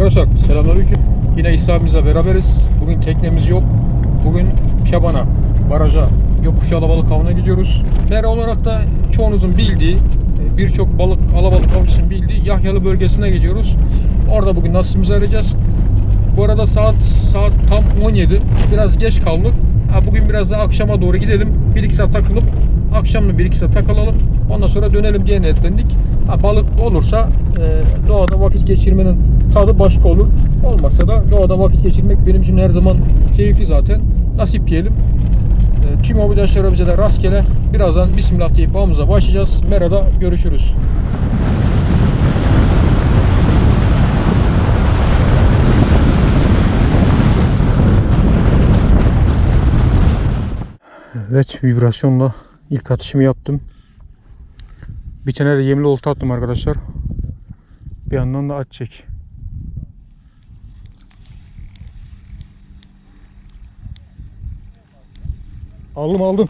Arkadaşlar selamünaleyküm. Yine İsa abimizle beraberiz. Bugün teknemiz yok. Bugün Keban'a, baraja, yokuş alabalık avına gidiyoruz. Mera olarak da çoğunuzun bildiği, e, birçok balık alabalık avcısının bildiği Yahyalı bölgesine gidiyoruz. Orada bugün nasibimizi arayacağız. Bu arada saat saat tam 17. Biraz geç kaldık. Ha, bugün biraz da akşama doğru gidelim. 1-2 saat takılıp akşamla 1-2 saat takılalım. Ondan sonra dönelim diye niyetlendik. Ha, balık olursa e, doğada vakit geçirmenin tadı başka olur. Olmasa da doğada vakit geçirmek benim için her zaman keyifli zaten. Nasip diyelim. E, tüm hobidaşlara bize de rastgele. Birazdan Bismillah deyip avımıza başlayacağız. Merada görüşürüz. Evet vibrasyonla ilk atışımı yaptım. Bir tane de yemli olta attım arkadaşlar. Bir yandan da at çek. Aldım aldım.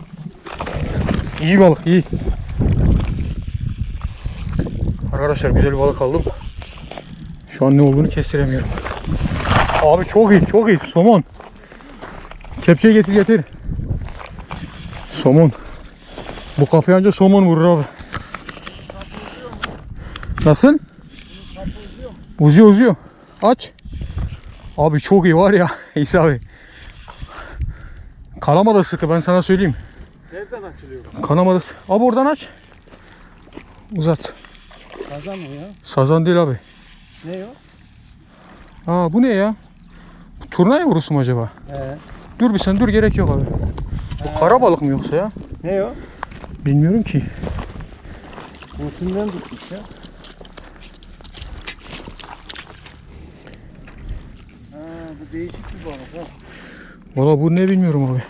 İyi balık iyi. Arkadaşlar güzel balık aldım. Şu an ne olduğunu kestiremiyorum. Abi çok iyi çok iyi. Somon. Kepçeyi getir getir. Somon. Bu kafaya anca somon vurur abi. Nasıl? Uzuyor uzuyor. Aç. Abi çok iyi var ya İsa abi. Kalama da sıkı ben sana söyleyeyim. Nereden açılıyor? Kanama da sıkı. Abi oradan aç. Uzat. Kazan mı ya? Sazan değil abi. Ne o? Aa bu ne ya? Bu turna yavrusu mu acaba? He. Dur bir sen dur gerek yok abi. Bu kara balık mı yoksa ya? Ne o? Bilmiyorum ki. Kurtundan tutmuş ya. Ha, bu değişik bir balık ha. Valla bu ne bilmiyorum abi.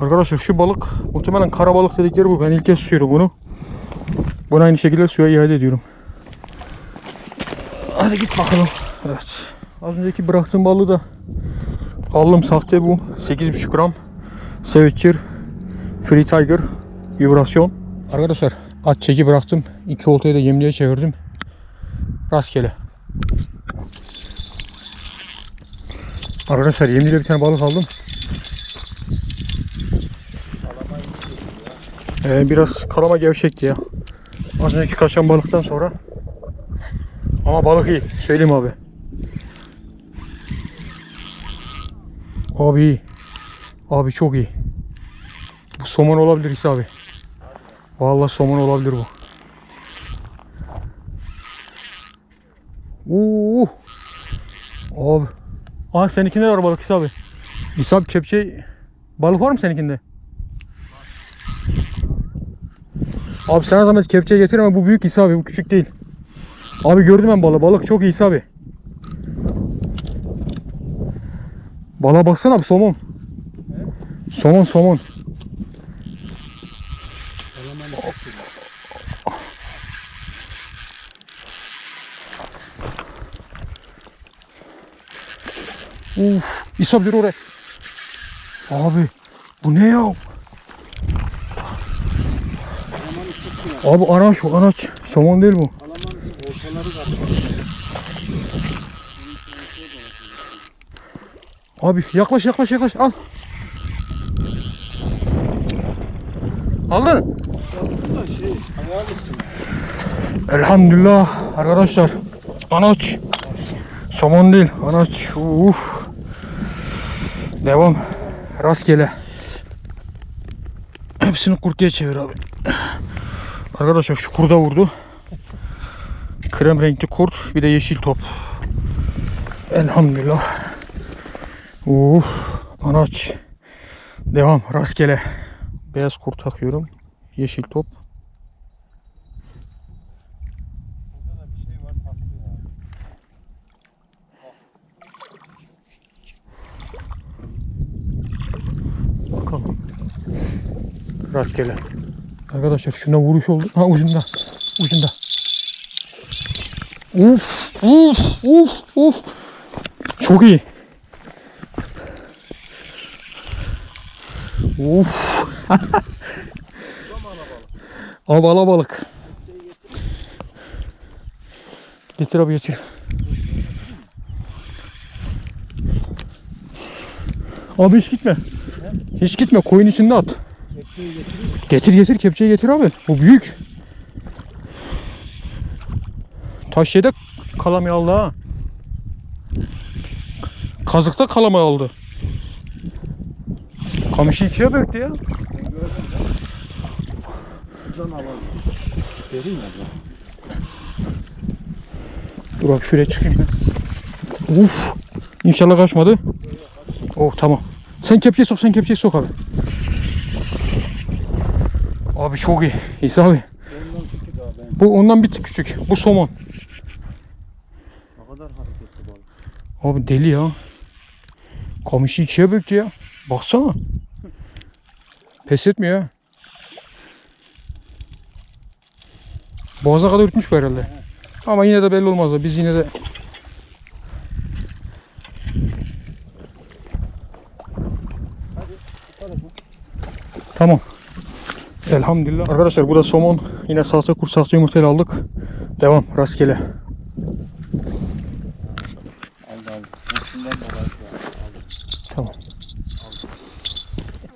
Arkadaşlar şu balık muhtemelen kara balık dedikleri bu. Ben ilk kez tutuyorum bunu. Bunu aynı şekilde suya iade ediyorum. Hadi git bakalım. Evet. Az önceki bıraktığım balığı da aldım sahte bu. 8,5 gram. Savage Free Tiger vibrasyon. Arkadaşlar at çeki bıraktım. İki oltayı da yemliğe çevirdim. Rastgele. Arkadaşlar yemliğe bir tane balık aldım. Ee, biraz kalama gevşekti ya. Az önceki kaçan balıktan sonra. Ama balık iyi. Söyleyeyim abi. Abi iyi. Abi çok iyi. Bu somon olabilir İsa abi. Vallahi somon olabilir bu. Oo. Abi. Aa seninkinde de var balık İsa abi. İsa abi kepçe balık var mı seninkinde? Abi sana zahmet kepçe getir ama bu büyük İsa abi bu küçük değil. Abi gördüm ben balığı. Balık çok iyi İsa abi. Balığa baksana abi somon. Somon somon. Uf, İsa bir oraya. Abi bu ne ya? Abi anaç o anaç. Somon değil bu. Abi yaklaş yaklaş yaklaş al. Aldın. Elhamdülillah arkadaşlar. Anaç. Somon değil anaç. Uf. Devam. Rastgele. Hepsini kurtluya çevir abi. Arkadaşlar şu kurda vurdu. Krem renkli kurt bir de yeşil top. Elhamdülillah. Uf. Anaç. Devam rastgele. Beyaz kurt takıyorum. Yeşil top. Burada da bir şey var takılıyor abi. Bakalım. Rastgele. Arkadaşlar şuna vuruş oldu. Ha ucunda. Ucunda. Uf, uf, uf, uf. Çok iyi. Uf. Abi alabalık. Getir abi getir. Abi hiç gitme. Hiç gitme koyun içinde at. Getir getir kepçeyi getir abi. Bu büyük. Taş yedek kalamaya aldı. Kazıkta kalamaya aldı. Kamışı ikiye böktü ya. Vereyim? Dur bak şuraya çıkayım ben. Uf. İnşallah kaçmadı. Oh tamam. Sen kepçeyi sok sen kepçeyi sok abi. Abi çok iyi. İsa abi. Bu ondan bir tık küçük. Bu somon. Ne kadar hareketli balık. Abi deli ya. Kamışı ikiye böktü ya. Baksana. Pes etmiyor ha. Boğaza kadar yutmuş bu herhalde. Ama yine de belli olmaz da biz yine de Tamam. Elhamdülillah. Arkadaşlar burada somon. Yine salça kur salça yumurtayla aldık. Devam rastgele. Tamam.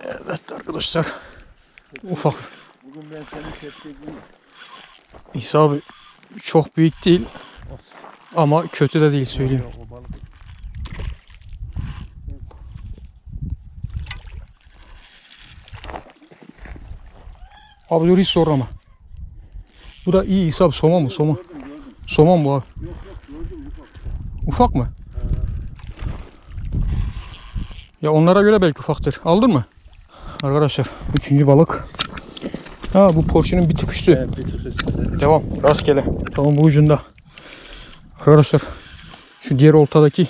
Evet arkadaşlar. Ufak. Bugün ben kepçeyi İsa abi çok büyük değil. Ama kötü de değil söyleyeyim. Yok o balık. Abi dur hiç zorlama. Bu da iyi İsa abi mu? Somon. Gördüm gördüm. Somon bu abi. Yok yok gördüm ufak. Ufak mı? Ya onlara göre belki ufaktır. Aldın mı? Arkadaşlar üçüncü balık. Ha bu Porsche'nin bir tık üstü. Evet bir tık. Devam. Rastgele. Tamam bu ucunda. Arkadaşlar şu diğer oltadaki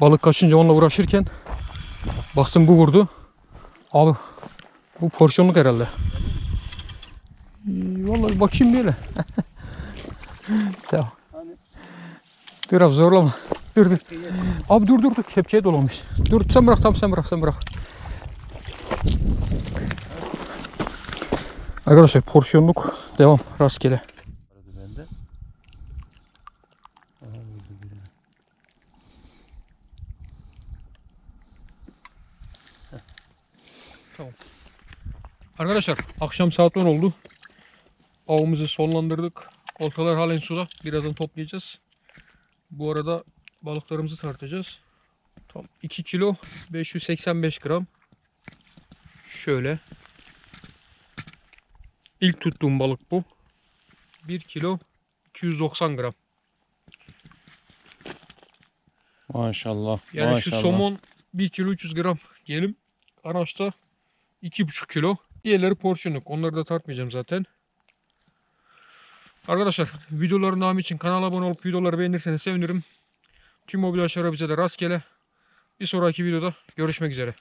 balık kaçınca onunla uğraşırken baktım bu vurdu. Abi bu porsiyonluk herhalde. Vallahi bakayım böyle. tamam. Dur abi zorlama. Dur dur. Abi dur dur dur. Kepçeye dolamış. Dur sen bırak tamam sen bırak sen bırak. Arkadaşlar porsiyonluk devam rastgele. Birini. Arkadaşlar akşam saat 10 oldu. Avımızı sonlandırdık. Oltalar halen suda. Birazdan toplayacağız. Bu arada balıklarımızı tartacağız. Tam 2 kilo 585 gram. Şöyle. İlk tuttuğum balık bu. 1 kilo 290 gram. Maşallah. Yani şu somon 1 kilo 300 gram diyelim. Araçta 2,5 kilo. Diğerleri porsiyonluk. Onları da tartmayacağım zaten. Arkadaşlar videoların devamı için kanala abone olup videoları beğenirseniz sevinirim. Tüm mobil aşağıya bize de rastgele. Bir sonraki videoda görüşmek üzere.